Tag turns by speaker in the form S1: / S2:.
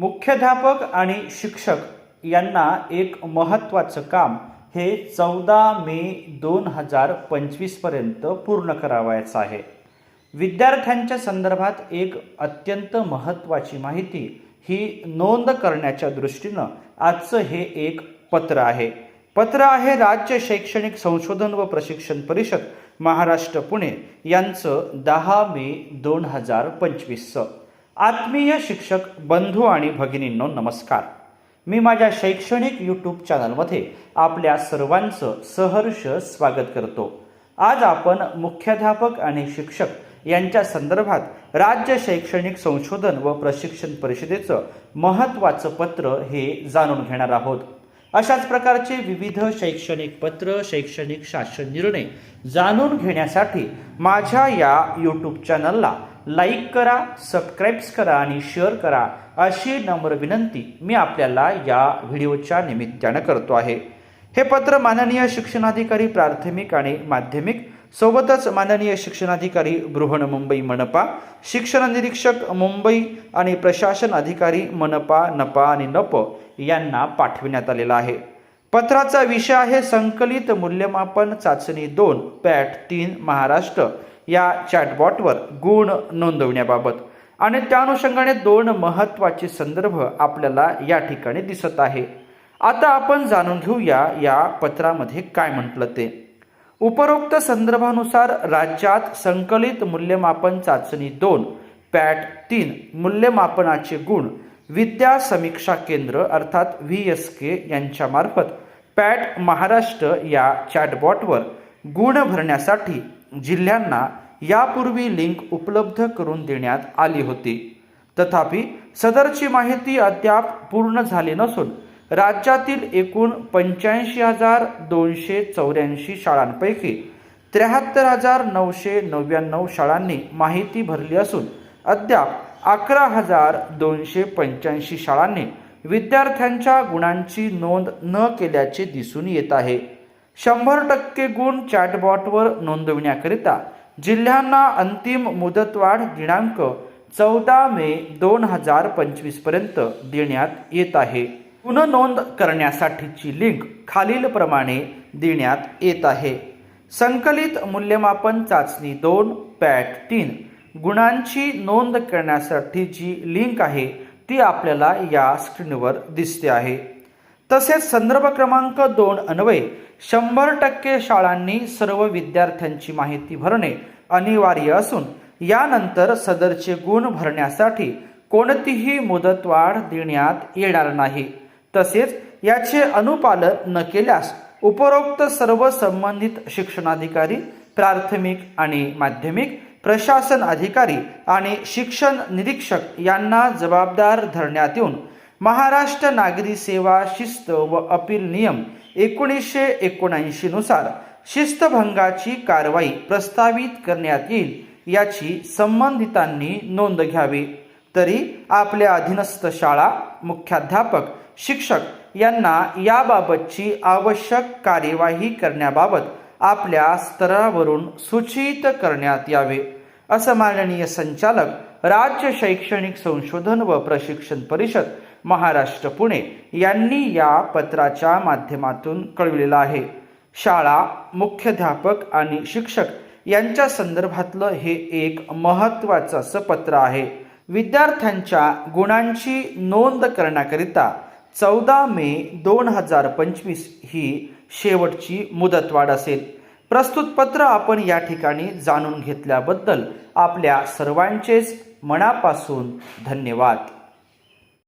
S1: मुख्याध्यापक आणि शिक्षक यांना एक महत्त्वाचं काम हे चौदा मे दोन हजार पंचवीसपर्यंत पूर्ण करावायचं आहे. विद्यार्थ्यांच्या संदर्भात एक अत्यंत महत्त्वाची माहिती ही नोंद करण्याच्या दृष्टीनं आजचं हे एक पत्र आहे. पत्र आहे राज्य शैक्षणिक संशोधन व प्रशिक्षण परिषद महाराष्ट्र पुणे यांचं दहा मे दोन हजार पंचवीसचं. आत्मीय शिक्षक बंधू आणि भगिनींनो नमस्कार. मी माझ्या शैक्षणिक यूट्यूब चॅनलमध्ये आपल्या सर्वांचं सहर्ष स्वागत करतो. आज आपण मुख्याध्यापक आणि शिक्षक यांच्या संदर्भात राज्य शैक्षणिक संशोधन व प्रशिक्षण परिषदेचं महत्त्वाचं पत्र हे जाणून घेणार आहोत. अशाच प्रकारचे विविध शैक्षणिक पत्र शैक्षणिक शासन निर्णय जाणून घेण्यासाठी माझ्या या यूट्यूब चॅनलला लाईक करा सबस्क्राईब्स करा आणि शेअर करा अशी नम्र विनंती मी आपल्याला या व्हिडिओच्या निमित्तानं करतो आहे. हे पत्र माननीय शिक्षणाधिकारी प्राथमिक आणि माध्यमिक सोबतच माननीय शिक्षणाधिकारी बृहण मुंबई मनपा शिक्षण निरीक्षक मुंबई आणि प्रशासन अधिकारी मनपा नपा आणि नप यांना पाठविण्यात आलेला आहे. पत्राचा विषय आहे संकलित मूल्यमापन चाचणी दोन पॅट तीन महाराष्ट्र. या चॅटबॉटवर गुण नोंदवण्याबाबत. आणि त्या अनुषंगाने दोन महत्त्वाचे संदर्भ आपल्याला या ठिकाणी दिसत आहे. आता आपण जाणून घेऊया या पत्रामध्ये काय म्हटलं ते. उपरोक्त संदर्भानुसार राज्यात संकलित मूल्यमापन चाचणी दोन पॅट तीन मूल्यमापनाचे गुण विद्या समीक्षा केंद्र अर्थात व्ही एस के यांच्यामार्फत पॅट महाराष्ट्र या चॅटबॉटवर गुण भरण्यासाठी जिल्ह्यांना यापूर्वी लिंक उपलब्ध करून देण्यात आली होती. तथापि सदरची माहिती अद्याप पूर्ण झाली नसून राज्यातील एकूण पंच्याऐंशी हजार दोनशे चौऱ्याऐंशी शाळांपैकी त्र्याहत्तर हजार नऊशे नव्याण्णव शाळांनी माहिती भरली असून अद्याप अकरा हजार दोनशे पंच्याऐंशी शाळांनी विद्यार्थ्यांच्या गुणांची नोंद न केल्याचे दिसून येत आहे. शंभर टक्के गुण चॅटबॉटवर नोंदविण्याकरिता जिल्ह्यांना अंतिम मुदतवाढ दिनांक चौदा मे दोन हजार पंचवीसपर्यंत देण्यात येत आहे. पुनर्नोंद करण्यासाठीची लिंक खालीलप्रमाणे देण्यात येत आहे. संकलित मूल्यमापन चाचणी दोन पॅट तीन गुणांची नोंद करण्यासाठी जी लिंक आहे ती आपल्याला या स्क्रीनवर दिसते आहे. तसेच संदर्भ क्रमांक दोन अन्वये शंभर टक्के शाळांनी सर्व विद्यार्थ्यांची माहिती भरणे अनिवार्य असून यानंतर सदरचे गुण भरण्यासाठी कोणतीही मुदतवाढ देण्यात येणार नाही. तसेच याचे अनुपालन न केल्यास उपरोक्त सर्व संबंधित शिक्षणाधिकारी प्राथमिक आणि माध्यमिक प्रशासन अधिकारी आणि शिक्षण निरीक्षक यांना जबाबदार धरण्यात येऊन महाराष्ट्र नागरी सेवा शिस्त व अपील नियम एकोणीसशे एकोणऐंशीनुसार शिस्तभंगाची कारवाई प्रस्तावित करण्यात येईल याची संबंधितांनी नोंद घ्यावी. तरी आपल्या अधीनस्थ शाळा मुख्याध्यापक शिक्षक यांना याबाबतची आवश्यक कार्यवाही करण्याबाबत आपल्या स्तरावरून सूचित करण्यात यावे असं माननीय संचालक राज्य शैक्षणिक संशोधन व प्रशिक्षण परिषद महाराष्ट्र पुणे यांनी या पत्राच्या माध्यमातून कळविलेलं आहे. शाळा मुख्याध्यापक आणि शिक्षक यांच्या संदर्भातलं हे एक महत्त्वाचं असं पत्र आहे. विद्यार्थ्यांच्या गुणांची नोंद करण्याकरिता चौदा मे दोन हजार पंचवीस ही शेवटची मुदतवाढ असेल. प्रस्तुत पत्र आपण या ठिकाणी जाणून घेतल्याबद्दल आपल्या सर्वांचेच मनापासून धन्यवाद.